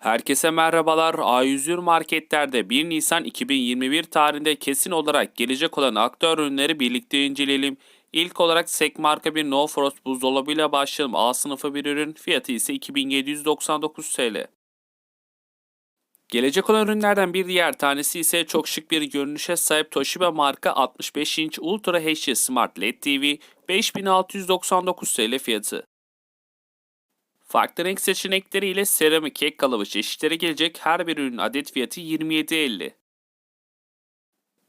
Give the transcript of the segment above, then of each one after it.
Herkese merhabalar. A101 marketlerde 1 Nisan 2021 tarihinde kesin olarak gelecek olan aktüel ürünleri birlikte inceleyelim. İlk olarak Sek marka bir No Frost buzdolabıyla başlayalım. A sınıfı bir ürün. Fiyatı ise 2799 TL. Gelecek olan ürünlerden bir diğer tanesi ise çok şık bir görünüşe sahip Toshiba marka 65 inç Ultra HD Smart LED TV 5699 TL fiyatı. Farklı renk seçenekleriyle seramik kek kalıbı çeşitleri gelecek her bir ürün adet fiyatı 27.50.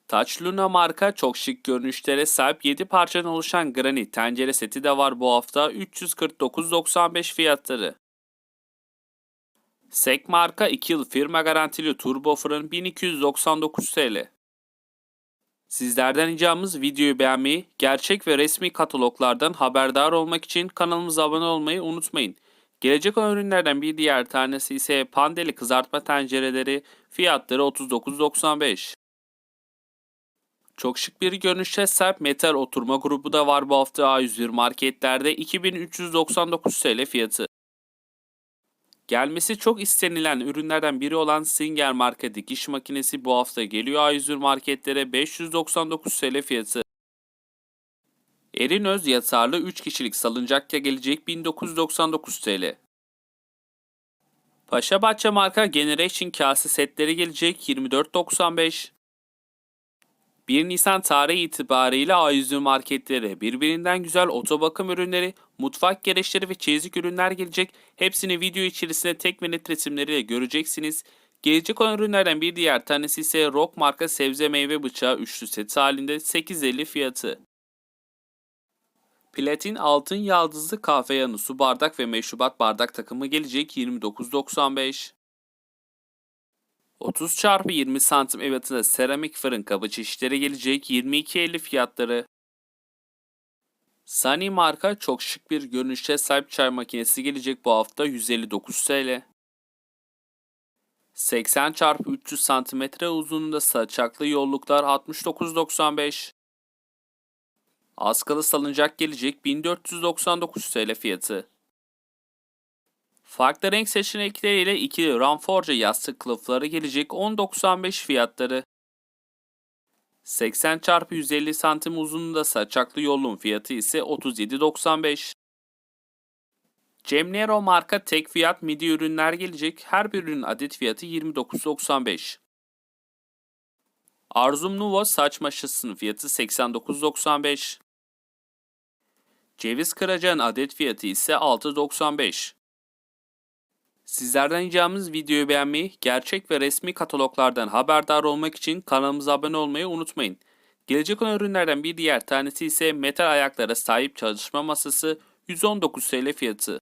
Touch Luna marka çok şık görünüşlere sahip 7 parçadan oluşan granit tencere seti de var bu hafta 349.95 fiyatları. Sek marka 2 yıl firma garantili turbo fırın 1299 TL. Sizlerden ricamız videoyu beğenmeyi, gerçek ve resmi kataloglardan haberdar olmak için kanalımıza abone olmayı unutmayın. Gelecek olan ürünlerden bir diğer tanesi ise pandeli kızartma tencereleri fiyatları 39.95. Çok şık bir görünüşe sahip metal oturma grubu da var bu hafta A101 marketlerde 2399 TL fiyatı. Gelmesi çok istenilen ürünlerden biri olan Singer marka dikiş makinesi bu hafta geliyor A101 marketlere 599 TL fiyatı. Erinöz yatarlı 3 kişilik salıncakya gelecek 1999 TL. Paşabahçe marka Generation kase setleri gelecek 24.95. 1 Nisan tarihi itibariyle A101 marketlere birbirinden güzel otobakım ürünleri, mutfak gereçleri ve çeyizik ürünler gelecek. Hepsini video içerisinde tek ve net resimleriyle göreceksiniz. Gelecek olan ürünlerden bir diğer tanesi ise Rock marka sebze meyve bıçağı üçlü seti halinde 8.50 fiyatı. Platin altın yaldızlı kahve yanı su bardak ve meşrubat bardak takımı gelecek 29.95. 30 çarpı 20 santim ebatında seramik fırın kabı çeşitleri gelecek 22.50 fiyatları. Sunny marka çok şık bir görünüşe sahip çay makinesi gelecek bu hafta 159 TL. 80 çarpı 300 santimetre uzunluğunda saçaklı yolluklar 69.95. Askalı salıncak gelecek 1499 TL fiyatı. Farklı renk seçenekleriyle ikili Ramforge yastık kılıfları gelecek 10.95 fiyatları. 80 x 150 santim uzunluğunda saçaklı yolun fiyatı ise 37.95. Cemnero marka tek fiyat midi ürünler gelecek. Her bir ürünün adet fiyatı 29.95. Arzum Nuvo saç maşasının fiyatı 89.95. Ceviz kıracağın adet fiyatı ise 6.95. Sizlerden ricamız videoyu beğenmeyi, gerçek ve resmi kataloglardan haberdar olmak için kanalımıza abone olmayı unutmayın. Gelecek olan ürünlerden bir diğer tanesi ise metal ayaklara sahip çalışma masası 119 TL fiyatı.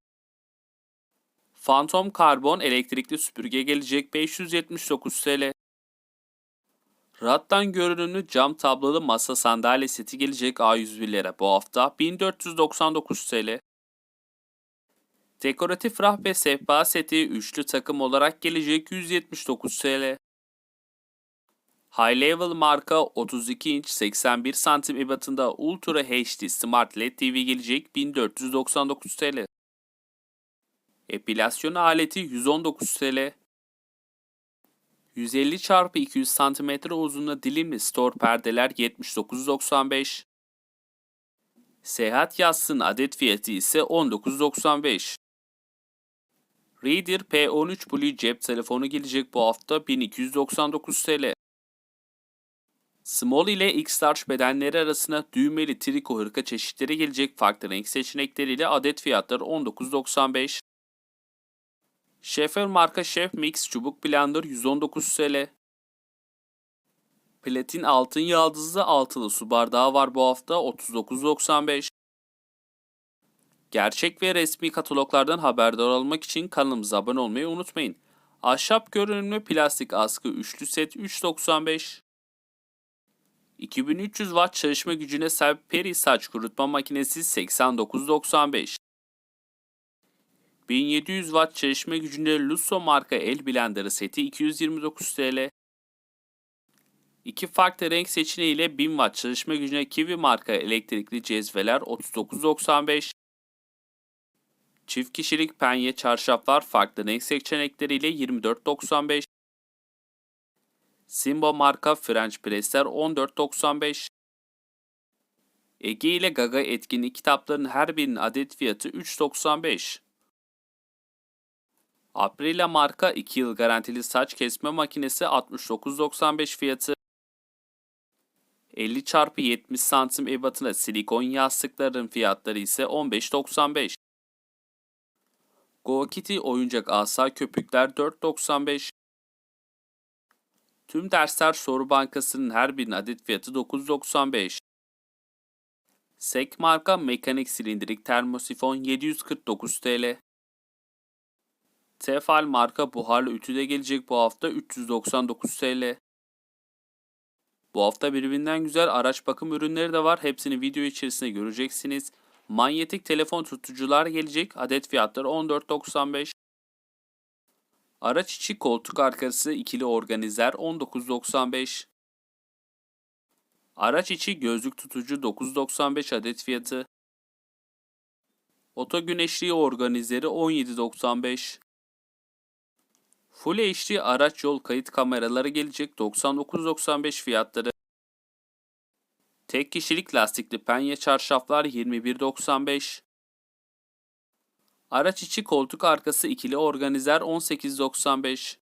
Phantom karbon elektrikli süpürge gelecek 579 TL. Rattan görünümlü cam tablolu masa sandalye seti gelecek A101'lere bu hafta 1499 TL. Dekoratif raf ve sehpa seti üçlü takım olarak gelecek 179 TL. High Level marka 32 inç 81 santim ebatında Ultra HD Smart LED TV gelecek 1499 TL. Epilasyon aleti 119 TL. 150 x 200 cm uzunluğunda dilimli store perdeler 79.95. Seyahat yastığının adet fiyatı ise 19.95. Reader P13 Blue cep telefonu gelecek bu hafta 1299 TL. Small ile X-Large bedenleri arasına düğmeli triko hırka çeşitleri gelecek farklı renk seçenekleriyle adet fiyatları 19.95. Schaefer marka Chef Mix çubuk blender 119 TL. Platin altın yaldızlı altılı su bardağı var bu hafta 39.95. Gerçek ve resmi kataloglardan haberdar olmak için kanalımıza abone olmayı unutmayın. Ahşap görünümlü plastik askı üçlü set 3.95. 2300 watt çalışma gücüne sahip Peri saç kurutma makinesi 89.95. 1700 watt çalışma gücünde Lusso marka el blenderı seti 229 TL. İki farklı renk seçeneğiyle 1000 watt çalışma gücüne Kiwi marka elektrikli cezveler 39.95. Çift kişilik penye çarşaflar farklı renk seçenekleriyle 24.95. Simbo marka French presler 14.95. Ege ile Gaga etkinlik kitaplarının her birinin adet fiyatı 3.95. Aprilia marka 2 yıl garantili saç kesme makinesi 69.95 fiyatı. 50 x 70 santim ebatına silikon yastıkların fiyatları ise 15.95. Go Kitty oyuncak asa köpükler 4.95. Tüm dersler soru bankasının her birinin adet fiyatı 9.95. Sek marka mekanik silindirik termosifon 749 TL. Tefal marka buharlı ütüde gelecek bu hafta 399 TL. Bu hafta birbirinden güzel araç bakım ürünleri de var. Hepsini video içerisinde göreceksiniz. Manyetik telefon tutucular gelecek. Adet fiyatları 14.95. Araç içi koltuk arkası ikili organizer 19.95. Araç içi gözlük tutucu 9.95 adet fiyatı. Oto güneşliği organizeri 17.95. Full HD araç yol kayıt kameraları gelecek 99.95 fiyatları. Tek kişilik lastikli penye çarşaflar 21.95. Araç içi koltuk arkası ikili organizer 18.95.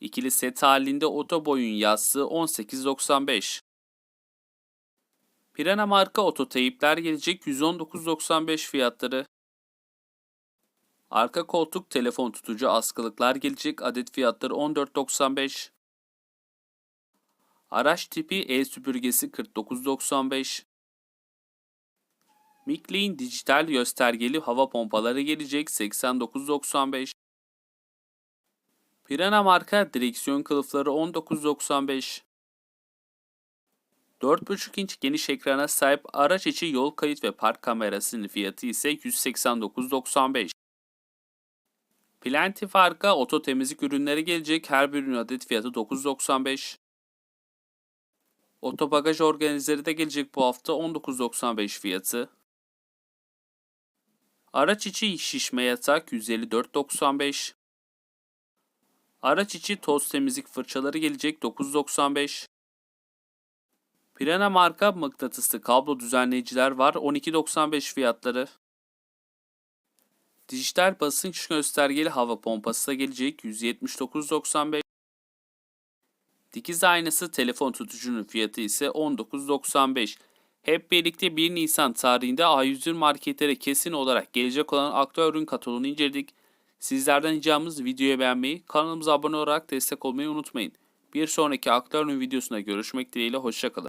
İkili set halinde oto boyun yassı 18.95. Pirana marka ototeyipler gelecek 119.95 fiyatları. Arka koltuk telefon tutucu askılıklar gelecek adet fiyatları 14.95. Araç tipi el süpürgesi 49.95. Miclean dijital göstergeli hava pompaları gelecek 89.95. Pirana marka direksiyon kılıfları 19.95. 4.5 inç geniş ekrana sahip araç içi yol kayıt ve park kamerasının fiyatı ise 189.95. Plenty farka oto temizlik ürünleri gelecek. Her bir ürün adet fiyatı 9.95. Oto bagaj organizeri de gelecek bu hafta 19.95 fiyatı. Araç içi şişme yatak 154.95. Araç içi toz temizlik fırçaları gelecek 9.95. Pirana marka mıknatıslı kablo düzenleyiciler var 12.95 fiyatları. Dijital basınç göstergeli hava pompası da gelecek 179.95. Dikiz aynası telefon tutucunun fiyatı ise 19.95. Hep birlikte 1 Nisan tarihinde A101 marketlere kesin olarak gelecek olan aktüel ürün kataloğunu inceledik. Sizlerden ricamız videoyu beğenmeyi, kanalımıza abone olarak destek olmayı unutmayın. Bir sonraki aktüel ürün videosunda görüşmek dileğiyle hoşçakalın.